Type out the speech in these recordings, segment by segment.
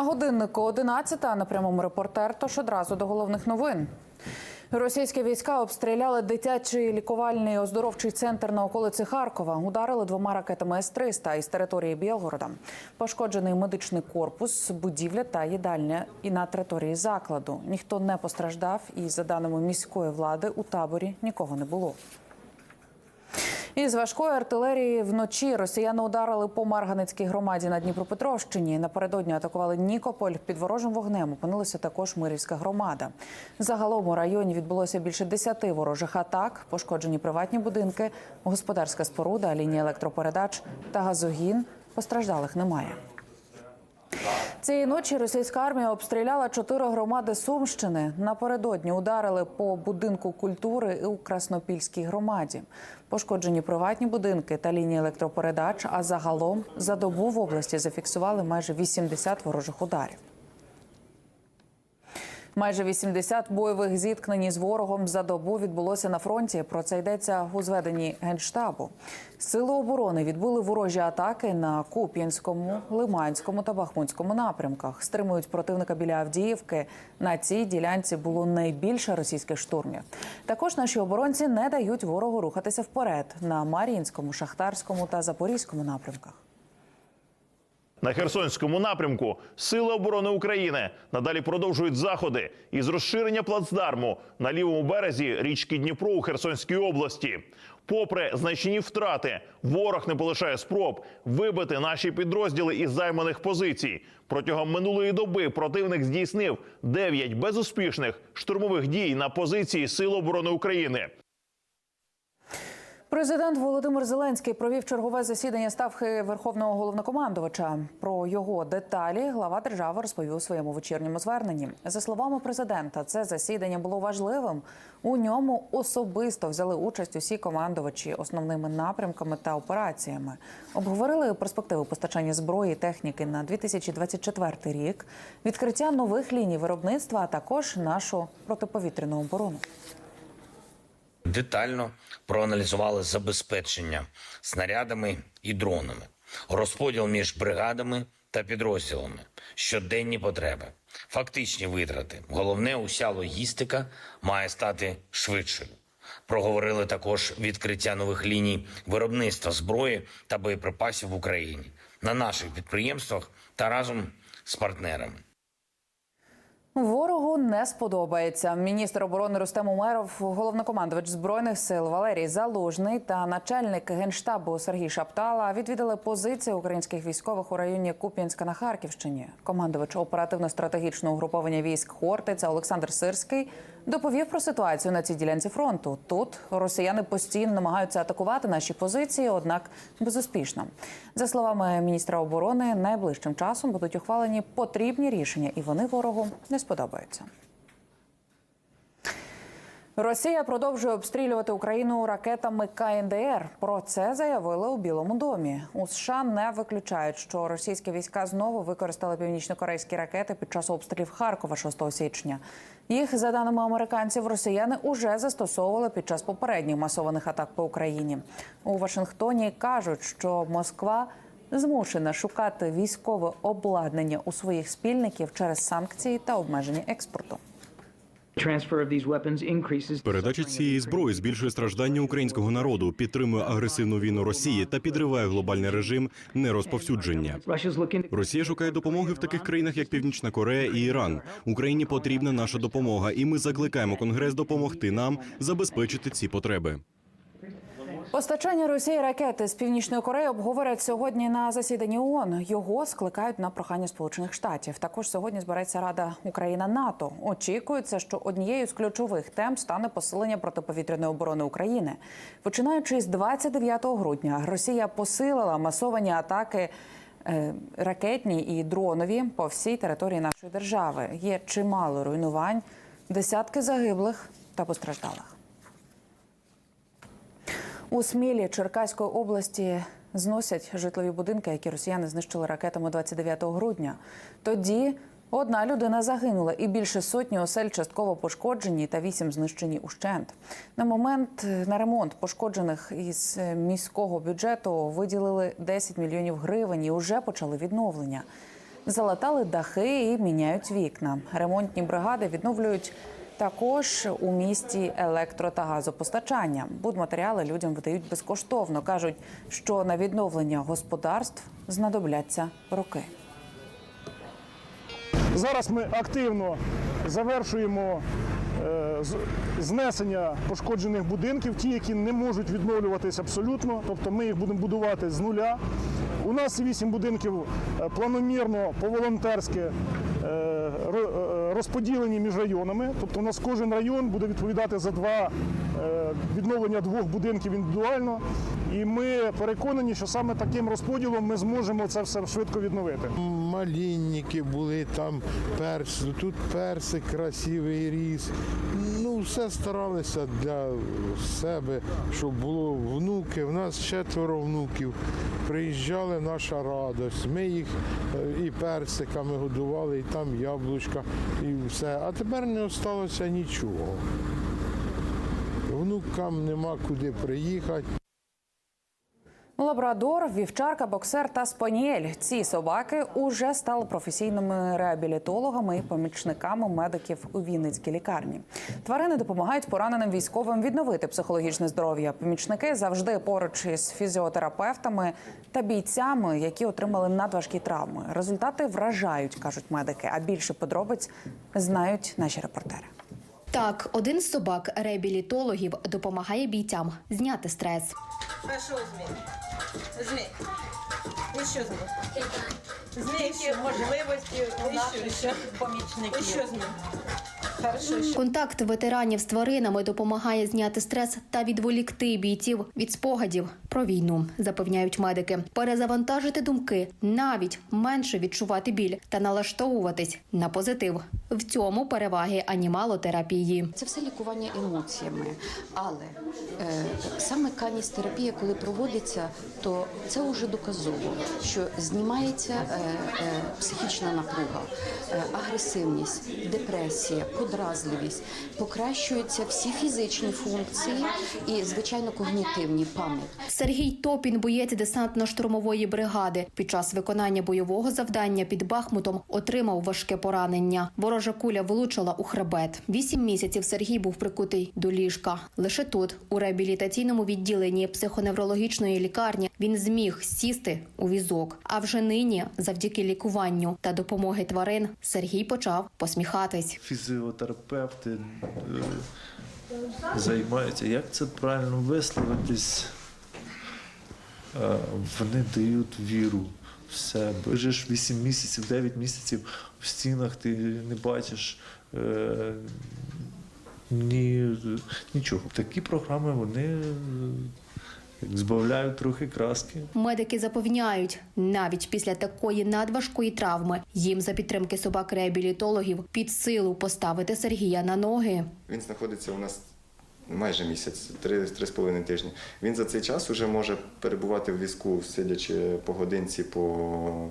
На годиннику 11 на прямому репортер. Тож одразу до головних новин. Російські війська обстріляли дитячий лікувальний оздоровчий центр на околиці Харкова. Ударили двома ракетами С-300 із території Білгорода. Пошкоджений медичний корпус, будівля та їдальня і на території закладу. Ніхто не постраждав, і за даними міської влади у таборі нікого не було. Із важкої артилерії вночі росіяни ударили по Марганицькій громаді на Дніпропетровщині. Напередодні атакували Нікополь. Під ворожим вогнем опинилася також Мирівська громада. Загалом у районі відбулося більше десяти ворожих атак, пошкоджені приватні будинки, господарська споруда, лінія електропередач та газогін. Постраждалих немає. Цієї ночі російська армія обстріляла чотири громади Сумщини. Напередодні ударили по будинку культури у Краснопільській громаді. Пошкоджені приватні будинки та лінії електропередач. А загалом за добу в області зафіксували майже 80 ворожих ударів. Майже 80 бойових зіткнень з ворогом за добу відбулося на фронті. Про це йдеться у зведенні генштабу. Сили оборони відбили ворожі атаки на Куп'янському, Лиманському та Бахмутському напрямках. Стримують противника біля Авдіївки. На цій ділянці було найбільше російських штурмів. Також наші оборонці не дають ворогу рухатися вперед на Мар'їнському, Шахтарському та Запорізькому напрямках. На Херсонському напрямку Сили оборони України надалі продовжують заходи із розширення плацдарму на лівому березі річки Дніпро у Херсонській області. Попри значні втрати, ворог не полишає спроб вибити наші підрозділи із займаних позицій. Протягом минулої доби противник здійснив 9 безуспішних штурмових дій на позиції Сил оборони України. Президент Володимир Зеленський провів чергове засідання ставки Верховного головнокомандувача. Про його деталі глава держави розповів у своєму вечірньому зверненні. За словами президента, це засідання було важливим. У ньому особисто взяли участь усі командувачі основними напрямками та операціями. Обговорили перспективи постачання зброї і техніки на 2024 рік, відкриття нових ліній виробництва, а також нашу протиповітряну оборону. Детально проаналізували забезпечення снарядами і дронами, розподіл між бригадами та підрозділами, щоденні потреби, фактичні витрати. Головне, уся логістика має стати швидшою. Проговорили також відкриття нових ліній виробництва зброї та боєприпасів в Україні на наших підприємствах та разом з партнерами. Ворогу не сподобається. Міністр оборони Рустем Умеров, головнокомандувач збройних сил Валерій Залужний та начальник генштабу Сергій Шаптала відвідали позиції українських військових у районі Куп'янська на Харківщині. Командувач оперативно-стратегічного угруповання військ Хортиця Олександр Сирський доповів про ситуацію на цій ділянці фронту. Тут росіяни постійно намагаються атакувати наші позиції, однак безуспішно. За словами міністра оборони, найближчим часом будуть ухвалені потрібні рішення, і вони ворогу не сподобаються. Росія продовжує обстрілювати Україну ракетами КНДР. Про це заявили у Білому домі. У США не виключають, що російські війська знову використали північно-корейські ракети під час обстрілів Харкова 6 січня. Їх, за даними американців, росіяни уже застосовували під час попередніх масованих атак по Україні. У Вашингтоні кажуть, що Москва змушена шукати військове обладнання у своїх спільників через санкції та обмеження експорту. Передача цієї зброї збільшує страждання українського народу, підтримує агресивну війну Росії та підриває глобальний режим нерозповсюдження. Росія шукає допомоги в таких країнах, як Північна Корея і Іран. Україні потрібна наша допомога, і ми закликаємо Конгрес допомогти нам забезпечити ці потреби. Постачання Росії ракети з північної Кореї обговорять сьогодні на засіданні ООН. Його скликають на прохання Сполучених Штатів. Також сьогодні збереться Рада Україна НАТО. Очікується, що однією з ключових тем стане посилення протиповітряної оборони України. Починаючи з 29 грудня, Росія посилила масовані атаки. е, Ракетні і дронові по всій території нашої держави є чимало руйнувань, десятки загиблих та постраждалих. У Смілі Черкаської області зносять житлові будинки, які росіяни знищили ракетами 29 грудня. Тоді одна людина загинула, і більше сотні осель частково пошкоджені та вісім знищені ущент. На момент на ремонт пошкоджених із міського бюджету виділили 10 мільйонів гривень і вже почали відновлення. залатали дахи і міняють вікна. Ремонтні бригади відновлюють також у місті електро та газопостачання. Будматеріали людям видають безкоштовно. кажуть, що на відновлення господарств знадобляться роки. Зараз ми активно завершуємо е, знесення пошкоджених будинків, ті, які не можуть відновлюватись абсолютно. Тобто ми їх будемо будувати з нуля. У нас вісім будинків е, планомірно по-волонтерськи е, ро- е, розподілені між районами. Тобто у нас кожен район буде відповідати за два е, відновлення двох будинків індивідуально. І ми переконані, що саме таким розподілом ми зможемо це все швидко відновити. Малінники були там перс, тут персик красивий ріс. Все старалися для себе, щоб було внуки. У нас четверо внуків. Приїжджали наша радость. Ми їх е, і персиками годували, і там яблучка, і все. А тепер не залишилося нічого. Внукам нема куди приїхати. Лабрадор, вівчарка, боксер та спаніель. Ці собаки уже стали професійними реабілітологами і помічниками медиків у Вінницькій лікарні. Тварини допомагають пораненим військовим відновити психологічне здоров'я. Помічники завжди поруч із фізіотерапевтами та бійцями, які отримали надважкі травми. Результати вражають, кажуть медики. А більше подробиць знають наші репортери. Так, один з собак реабілітологів допомагає бійцям зняти стрес. Пішов змій. Змій. І що змій? Змій, можливості і що? ще помічників. І що змій? Хорошо, Контакт ветеранів з тваринами допомагає зняти стрес та відволікти бійців від спогадів про війну, запевняють медики. Перезавантажити думки, навіть менше відчувати біль та налаштовуватись на позитив. В цьому переваги анімалотерапії. Це все лікування емоціями. Але е, саме каністерапія, коли проводиться, то це вже доказово, що знімається е, е, психічна напруга, е, агресивність, депресія, подразливість, покращуються всі фізичні функції і, звичайно, когнітивні пам'ять. Сергій Топін, боєць десантно-штурмової бригади, під час виконання бойового завдання під Бахмутом отримав важке поранення. Ворожа куля влучила у хребет. Вісім місяців Сергій був прикутий до ліжка. Лише тут, у реабілітаційному відділенні психоневрологічної лікарні, він зміг сісти у візок. А вже нині, завдяки лікуванню та допомоги тварин, Сергій почав посміхатись. фізіотерапевти е, займаються. Як це правильно висловитись? Е, Вони дають віру в себе. Ж 8 місяців, 9 місяців в стінах ти не бачиш е, ні, нічого. Такі програми вони збавляють трохи краски. Медики запевняють, навіть після такої надважкої травми їм за підтримки собак-реабілітологів під силу поставити Сергія на ноги. Він знаходиться у нас майже місяць, три, три з половиною тижні. Він за цей час уже може перебувати в візку, сидячи по годинці по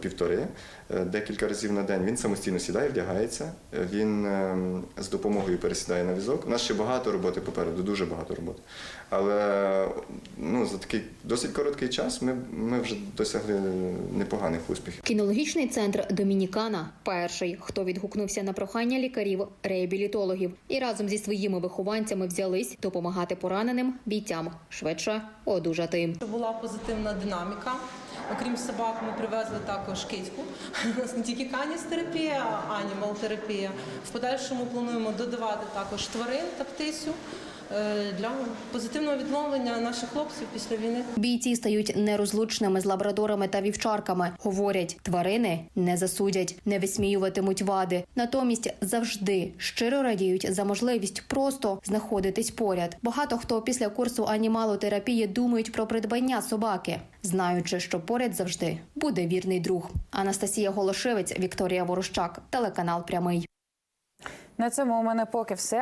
півтори, е, декілька разів на день. Він самостійно сідає, вдягається. Е, Він е, з допомогою пересідає на візок. У нас ще багато роботи попереду, дуже багато роботи. Але ну, за такий досить короткий час ми, ми вже досягли непоганих успіхів. Кінологічний центр Домінікана перший, хто відгукнувся на прохання лікарів реабілітологів, і разом зі своїми вихованцями взялись допомагати пораненим бійцям швидше одужати. була позитивна динаміка. Окрім собак, ми привезли також кицьку. Нас не тільки каністерапія, а анімал-терапія. В подальшому плануємо додавати також тварин та птицю для позитивного відновлення наших хлопців після війни. Бійці стають нерозлучними з лабрадорами та вівчарками. Говорять, тварини не засудять, не висміюватимуть вади. Натомість завжди щиро радіють за можливість просто знаходитись поряд. Багато хто після курсу анімалотерапії думають про придбання собаки, знаючи, що поряд завжди буде вірний друг. Анастасія Голошевець, Вікторія Ворощак, телеканал Прямий. На цьому у мене поки все.